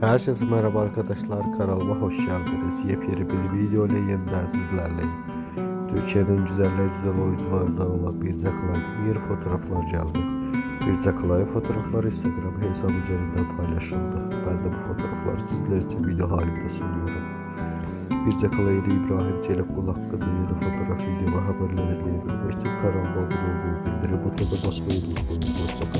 Herkese merhaba arkadaşlar kanalıma hoş geldiniz. Yepyeni bir video ile yeniden sizlerleyim. Türkiye'nin güzeller güzel oyuncularından olan Birce Kalay'da yeni fotoğraflar geldi. Birce Kalay'ın fotoğrafları Instagram hesabı üzerinden paylaşıldı. Ben de bu fotoğrafları sizler için video halinde sunuyorum. Birce Kalay ile İbrahim Çelekkul hakkında yeni fotoğraf video ve haberler izleyebilmek için kanalıma abone olmayı, bildirim butonuna basmayı unutmayın. Hoşçakalın.